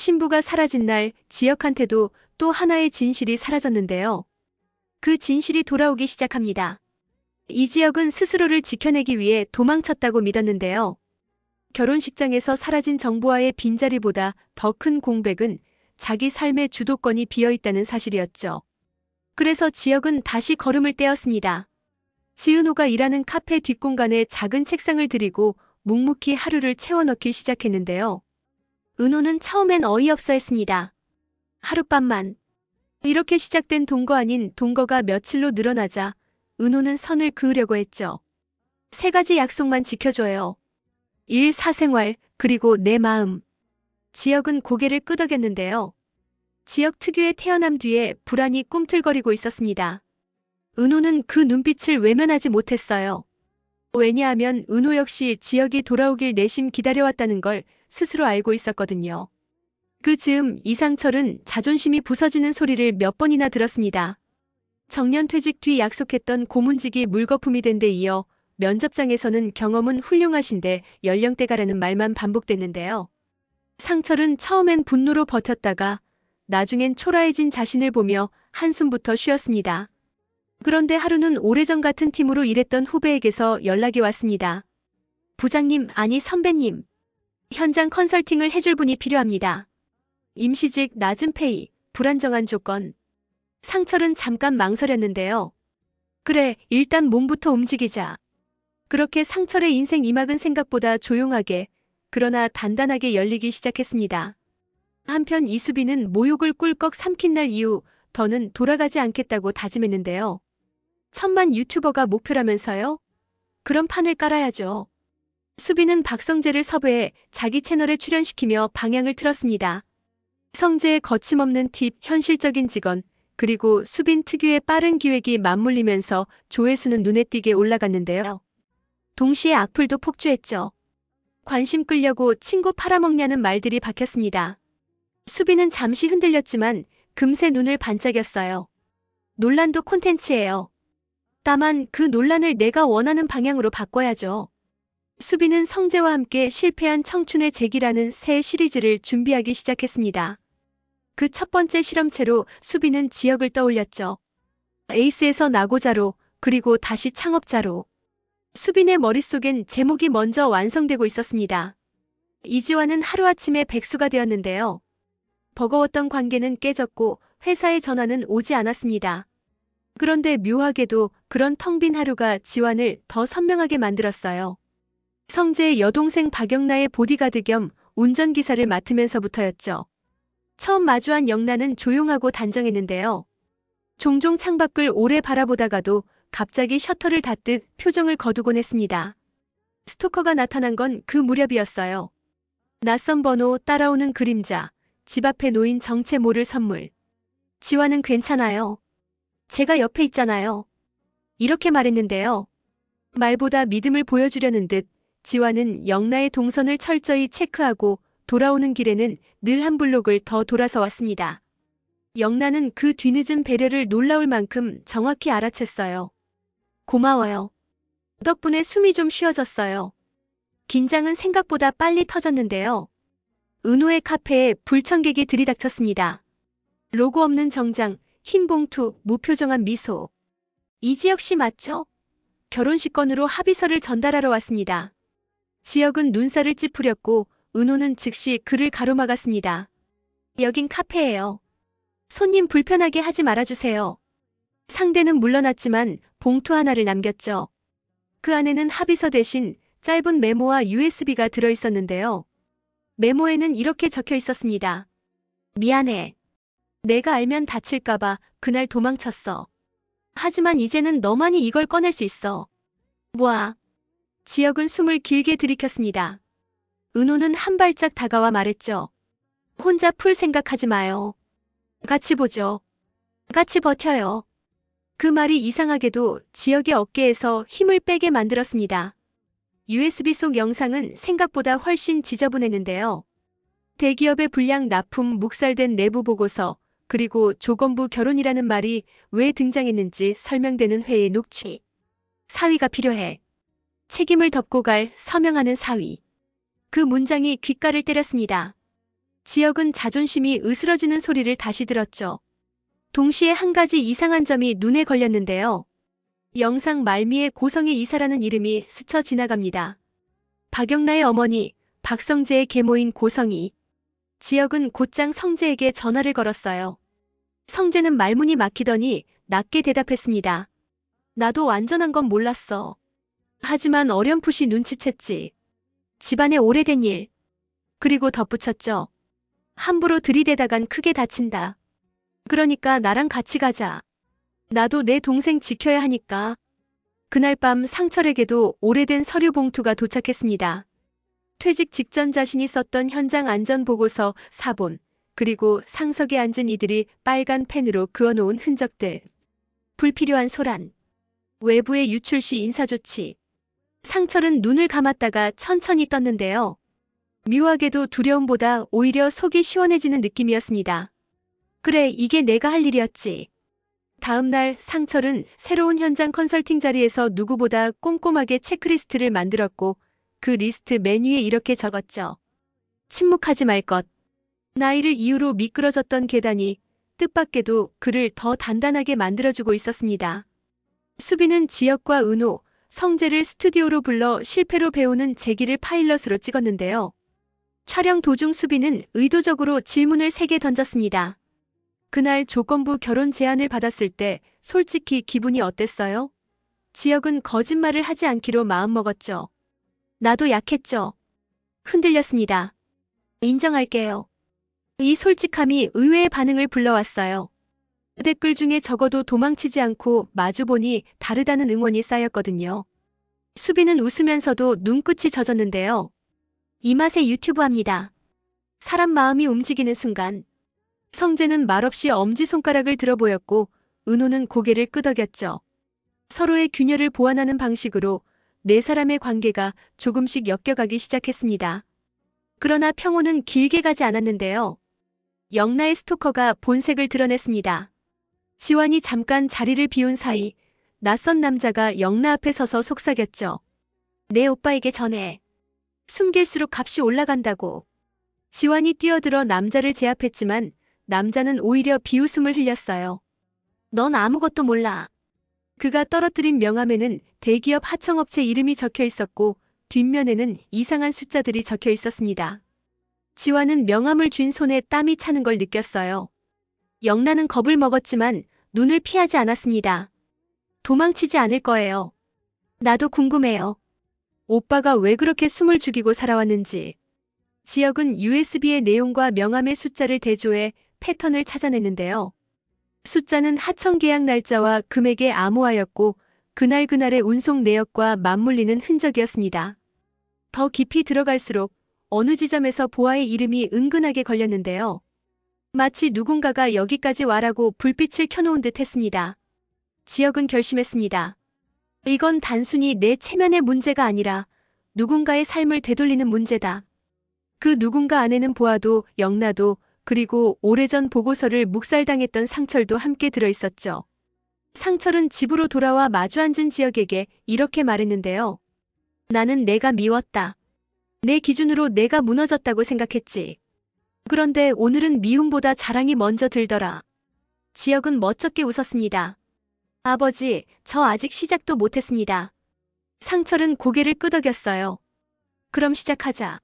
신부가 사라진 날 지역한테도 또 하나의 진실이 사라졌는데요. 그 진실이 돌아오기 시작합니다. 이 지역은 스스로를 지켜내기 위해 도망쳤다고 믿었는데요. 결혼식장에서 사라진 정보와의 빈자리보다 더 큰 공백은 자기 삶의 주도권이 비어 있다는 사실이었죠. 그래서 지역은 다시 걸음을 떼었습니다. 지은호가 일하는 카페 뒷공간에 작은 책상을 들이고 묵묵히 하루를 채워넣기 시작했는데요. 은호는 처음엔 어이없어 했습니다. 하룻밤만. 이렇게 시작된 동거 아닌 동거가 며칠로 늘어나자 은호는 선을 그으려고 했죠. 세 가지 약속만 지켜줘요. 일, 사생활, 그리고 내 마음. 지역은 고개를 끄덕였는데요. 지역 특유의 태어남 뒤에 불안이 꿈틀거리고 있었습니다. 은호는 그 눈빛을 외면하지 못했어요. 왜냐하면 은호 역시 지역이 돌아오길 내심 기다려왔다는 걸 스스로 알고 있었거든요. 그 즈음 이상철은 자존심이 부서지는 소리를 몇 번이나 들었습니다. 정년 퇴직 뒤 약속했던 고문직이 물거품이 된 데 이어 면접장에서는 경험은 훌륭하신데 연령대가라는 말만 반복됐는데요. 상철은 처음엔 분노로 버텼다가 나중엔 초라해진 자신을 보며 한숨부터 쉬었습니다. 그런데 하루는 오래전 같은 팀으로 일했던 후배에게서 연락이 왔습니다. 부장님, 아니 선배님. 현장 컨설팅을 해줄 분이 필요합니다. 임시직 낮은 페이, 불안정한 조건. 상철은 잠깐 망설였는데요. 그래, 일단 몸부터 움직이자. 그렇게 상철의 인생 이막은 생각보다 조용하게, 그러나 단단하게 열리기 시작했습니다. 한편 이수빈은 모욕을 꿀꺽 삼킨 날 이후 더는 돌아가지 않겠다고 다짐했는데요. 천만 유튜버가 목표라면서요? 그럼 판을 깔아야죠. 수빈은 박성재를 섭외해 자기 채널에 출연시키며 방향을 틀었습니다. 성재의 거침없는 팁, 현실적인 직원, 그리고 수빈 특유의 빠른 기획이 맞물리면서 조회수는 눈에 띄게 올라갔는데요. 동시에 악플도 폭주했죠. 관심 끌려고 친구 팔아먹냐는 말들이 박혔습니다. 수빈은 잠시 흔들렸지만 금세 눈을 반짝였어요. 논란도 콘텐츠예요. 다만 그 논란을 내가 원하는 방향으로 바꿔야죠. 수빈은 성재와 함께 실패한 청춘의 재기라는 새 시리즈를 준비하기 시작했습니다. 그 첫 번째 실험체로 수빈은 지역을 떠올렸죠. 에이스에서 나고자로, 그리고 다시 창업자로. 수빈의 머릿속엔 제목이 먼저 완성되고 있었습니다. 이지화는 하루아침에 백수가 되었는데요. 버거웠던 관계는 깨졌고 회사의 전화는 오지 않았습니다. 그런데 묘하게도 그런 텅 빈 하루가 지환을 더 선명하게 만들었어요. 성재의 여동생 박영나의 보디가드 겸 운전기사를 맡으면서부터였죠. 처음 마주한 영나는 조용하고 단정했는데요. 종종 창밖을 오래 바라보다가도 갑자기 셔터를 닫듯 표정을 거두곤 했습니다. 스토커가 나타난 건 그 무렵이었어요. 낯선 번호 따라오는 그림자, 집 앞에 놓인 정체 모를 선물. 지화는 괜찮아요. 제가 옆에 있잖아요. 이렇게 말했는데요. 말보다 믿음을 보여주려는 듯 지화는 영나의 동선을 철저히 체크하고 돌아오는 길에는 늘 한 블록을 더 돌아서 왔습니다. 영나는 그 뒤늦은 배려를 놀라울 만큼 정확히 알아챘어요. 고마워요. 덕분에 숨이 좀 쉬어졌어요. 긴장은 생각보다 빨리 터졌는데요. 은호의 카페에 불청객이 들이닥쳤습니다. 로고 없는 정장, 흰 봉투, 무표정한 미소. 이지혁 씨 맞죠? 결혼식 건으로 합의서를 전달하러 왔습니다. 지역은 눈살을 찌푸렸고 은호는 즉시 그를 가로막았습니다. 여긴 카페예요. 손님 불편하게 하지 말아주세요. 상대는 물러났지만 봉투 하나를 남겼죠. 그 안에는 합의서 대신 짧은 메모와 USB가 들어있었는데요. 메모에는 이렇게 적혀 있었습니다. 미안해. 내가 알면 다칠까봐 그날 도망쳤어. 하지만 이제는 너만이 이걸 꺼낼 수 있어. 뭐야. 지역은 숨을 길게 들이켰습니다. 은호는 한 발짝 다가와 말했죠. 혼자 풀 생각하지 마요. 같이 보죠. 같이 버텨요. 그 말이 이상하게도 지역의 어깨에서 힘을 빼게 만들었습니다. USB 속 영상은 생각보다 훨씬 지저분했는데요. 대기업의 불량 납품 묵살된 내부 보고서, 그리고 조건부 결혼이라는 말이 왜 등장했는지 설명되는 회의 녹취. 사위가 필요해. 책임을 덮고 갈 서명하는 사위. 그 문장이 귓가를 때렸습니다. 지역은 자존심이 으스러지는 소리를 다시 들었죠. 동시에 한 가지 이상한 점이 눈에 걸렸는데요. 영상 말미에 고성의 이사라는 이름이 스쳐 지나갑니다. 박영나의 어머니, 박성재의 계모인 고성이. 지역은 곧장 성재에게 전화를 걸었어요. 성재는 말문이 막히더니 낮게 대답했습니다. 나도 완전한 건 몰랐어. 하지만 어렴풋이 눈치챘지. 집안의 오래된 일. 그리고 덧붙였죠. 함부로 들이대다간 크게 다친다. 그러니까 나랑 같이 가자. 나도 내 동생 지켜야 하니까. 그날 밤 상철에게도 오래된 서류 봉투가 도착했습니다. 퇴직 직전 자신이 썼던 현장 안전 보고서 사본, 그리고 상석에 앉은 이들이 빨간 펜으로 그어놓은 흔적들. 불필요한 소란. 외부의 유출 시 인사조치. 상철은 눈을 감았다가 천천히 떴는데요. 묘하게도 두려움보다 오히려 속이 시원해지는 느낌이었습니다. 그래, 이게 내가 할 일이었지. 다음 날 상철은 새로운 현장 컨설팅 자리에서 누구보다 꼼꼼하게 체크리스트를 만들었고 그 리스트 메뉴에 이렇게 적었죠. 침묵하지 말 것. 나이를 이유로 미끄러졌던 계단이 뜻밖에도 그를 더 단단하게 만들어주고 있었습니다. 수비는 지역과 은호, 성재를 스튜디오로 불러 실패로 배우는 제기를 파일럿으로 찍었는데요. 촬영 도중 수비는 의도적으로 질문을 3개 던졌습니다. 그날 조건부 결혼 제안을 받았을 때 솔직히 기분이 어땠어요? 지역은 거짓말을 하지 않기로 마음먹었죠. 나도 약했죠. 흔들렸습니다. 인정할게요. 이 솔직함이 의외의 반응을 불러왔어요. 댓글 중에 적어도 도망치지 않고 마주보니 다르다는 응원이 쌓였거든요. 수비는 웃으면서도 눈끝이 젖었는데요. 이 맛에 유튜브 합니다. 사람 마음이 움직이는 순간 성재는 말없이 엄지손가락을 들어 보였고 은호는 고개를 끄덕였죠. 서로의 균열을 보완하는 방식으로 네 사람의 관계가 조금씩 엮여가기 시작했습니다. 그러나 평호는 길게 가지 않았는데요. 영나의 스토커가 본색을 드러냈습니다. 지환이 잠깐 자리를 비운 사이 낯선 남자가 영나 앞에 서서 속삭였죠. 내 오빠에게 전해. 숨길수록 값이 올라간다고. 지환이 뛰어들어 남자를 제압했지만 남자는 오히려 비웃음을 흘렸어요. 넌 아무것도 몰라. 그가 떨어뜨린 명함에는 대기업 하청업체 이름이 적혀 있었고 뒷면에는 이상한 숫자들이 적혀 있었습니다. 지환은 명함을 쥔 손에 땀이 차는 걸 느꼈어요. 영란은 겁을 먹었지만 눈을 피하지 않았습니다. 도망치지 않을 거예요. 나도 궁금해요. 오빠가 왜 그렇게 숨을 죽이고 살아왔는지. 지역은 USB의 내용과 명함의 숫자를 대조해 패턴을 찾아냈는데요. 숫자는 하청 계약 날짜와 금액에 암호하였고 그날 그날의 운송 내역과 맞물리는 흔적이었습니다. 더 깊이 들어갈수록 어느 지점에서 보아의 이름이 은근하게 걸렸는데요. 마치 누군가가 여기까지 와라고 불빛을 켜놓은 듯 했습니다. 지역은 결심했습니다. 이건 단순히 내 체면의 문제가 아니라 누군가의 삶을 되돌리는 문제다. 그 누군가 안에는 보아도 영나도 그리고 오래전 보고서를 묵살당했던 상철도 함께 들어있었죠. 상철은 집으로 돌아와 마주 앉은 지역에게 이렇게 말했는데요. 나는 내가 미웠다. 내 기준으로 내가 무너졌다고 생각했지. 그런데 오늘은 미움보다 자랑이 먼저 들더라. 지역은 멋쩍게 웃었습니다. 아버지, 저 아직 시작도 못했습니다. 상철은 고개를 끄덕였어요. 그럼 시작하자.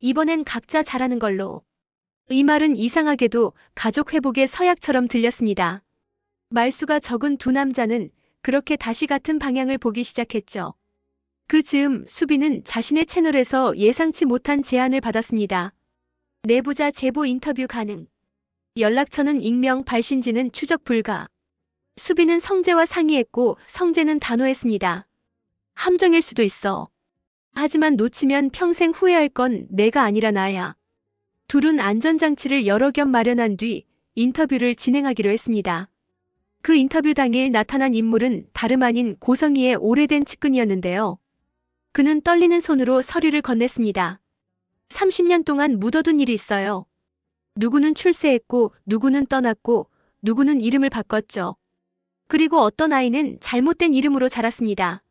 이번엔 각자 잘하는 걸로. 이 말은 이상하게도 가족 회복의 서약처럼 들렸습니다. 말수가 적은 두 남자는 그렇게 다시 같은 방향을 보기 시작했죠. 그 즈음 수비는 자신의 채널에서 예상치 못한 제안을 받았습니다. 내부자 제보 인터뷰 가능. 연락처는 익명 발신지는 추적 불가. 수비는 성재와 상의했고 성재는 단호했습니다. 함정일 수도 있어. 하지만 놓치면 평생 후회할 건 내가 아니라 나야. 둘은 안전장치를 여러 겹 마련한 뒤 인터뷰를 진행하기로 했습니다. 그 인터뷰 당일 나타난 인물은 다름 아닌 고성이의 오래된 측근이었는데요. 그는 떨리는 손으로 서류를 건넸습니다. 30년 동안 묻어둔 일이 있어요. 누구는 출세했고, 누구는 떠났고, 누구는 이름을 바꿨죠. 그리고 어떤 아이는 잘못된 이름으로 자랐습니다.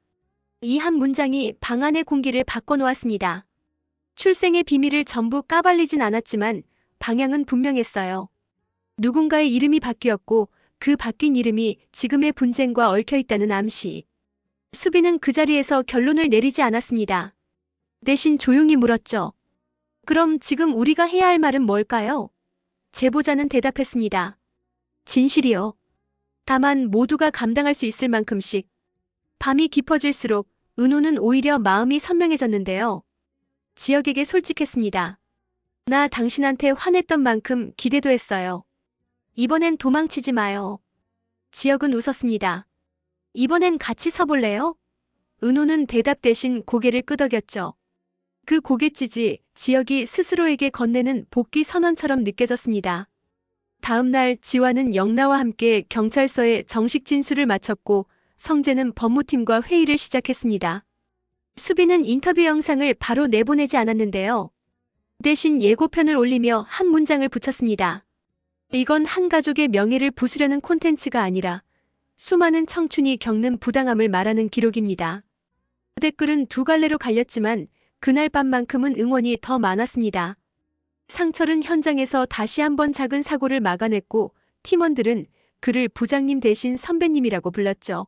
이 한 문장이 방 안의 공기를 바꿔놓았습니다. 출생의 비밀을 전부 까발리진 않았지만 방향은 분명했어요. 누군가의 이름이 바뀌었고 그 바뀐 이름이 지금의 분쟁과 얽혀 있다는 암시. 수비는 그 자리에서 결론을 내리지 않았습니다. 대신 조용히 물었죠. 그럼 지금 우리가 해야 할 말은 뭘까요? 제보자는 대답했습니다. 진실이요. 다만 모두가 감당할 수 있을 만큼씩. 밤이 깊어질수록 은호는 오히려 마음이 선명해졌는데요. 지역에게 솔직했습니다. 나 당신한테 화냈던 만큼 기대도 했어요. 이번엔 도망치지 마요. 지역은 웃었습니다. 이번엔 같이 서볼래요? 은호는 대답 대신 고개를 끄덕였죠. 그 고갯짓이 지역이 스스로에게 건네는 복귀 선언처럼 느껴졌습니다. 다음 날 지화는 영나와 함께 경찰서에 정식 진술을 마쳤고 성재는 법무팀과 회의를 시작했습니다. 수비는 인터뷰 영상을 바로 내보내지 않았는데요. 대신 예고편을 올리며 한 문장을 붙였습니다. 이건 한 가족의 명예를 부수려는 콘텐츠가 아니라 수많은 청춘이 겪는 부당함을 말하는 기록입니다. 댓글은 두 갈래로 갈렸지만 그날 밤만큼은 응원이 더 많았습니다. 상철은 현장에서 다시 한번 작은 사고를 막아냈고 팀원들은 그를 부장님 대신 선배님이라고 불렀죠.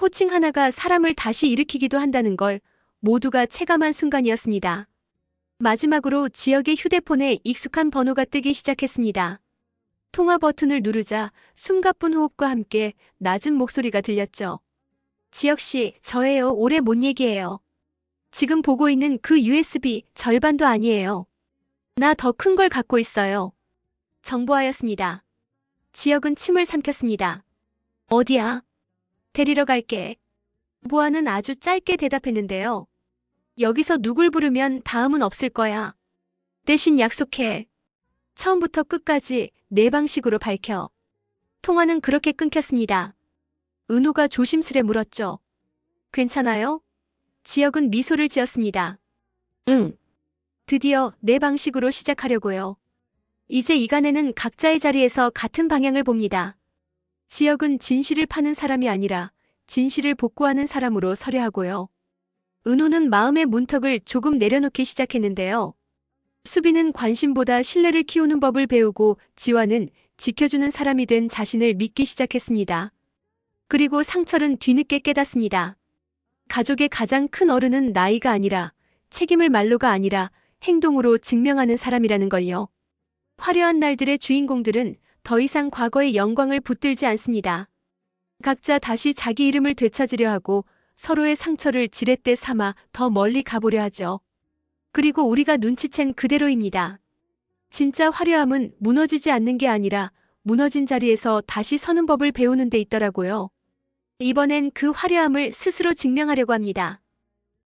호칭 하나가 사람을 다시 일으키기도 한다는 걸 모두가 체감한 순간이었습니다. 마지막으로 지역의 휴대폰에 익숙한 번호가 뜨기 시작했습니다. 통화 버튼을 누르자 숨가쁜 호흡과 함께 낮은 목소리가 들렸죠. 지역 씨, 저예요. 오래 못 얘기해요. 지금 보고 있는 그 USB 절반도 아니에요. 나 더 큰 걸 갖고 있어요. 정보하였습니다. 지역은 침을 삼켰습니다. 어디야? 데리러 갈게. 보아는 아주 짧게 대답했는데요. 여기서 누굴 부르면 다음은 없을 거야. 대신 약속해. 처음부터 끝까지 내 방식으로 밝혀. 통화는 그렇게 끊겼습니다. 은호가 조심스레 물었죠. 괜찮아요? 지역은 미소를 지었습니다. 응. 드디어 내 방식으로 시작하려고요. 이제 이간에는 각자의 자리에서 같은 방향을 봅니다. 지역은 진실을 파는 사람이 아니라 진실을 복구하는 사람으로 서려 하고요. 은호는 마음의 문턱을 조금 내려놓기 시작했는데요. 수비는 관심보다 신뢰를 키우는 법을 배우고 지화는 지켜주는 사람이 된 자신을 믿기 시작했습니다. 그리고 상철은 뒤늦게 깨닫습니다. 가족의 가장 큰 어른은 나이가 아니라 책임을 말로가 아니라 행동으로 증명하는 사람이라는 걸요. 화려한 날들의 주인공들은 더 이상 과거의 영광을 붙들지 않습니다. 각자 다시 자기 이름을 되찾으려 하고 서로의 상처를 지렛대 삼아 더 멀리 가보려 하죠. 그리고 우리가 눈치챈 그대로입니다. 진짜 화려함은 무너지지 않는 게 아니라 무너진 자리에서 다시 서는 법을 배우는 데 있더라고요. 이번엔 그 화려함을 스스로 증명하려고 합니다.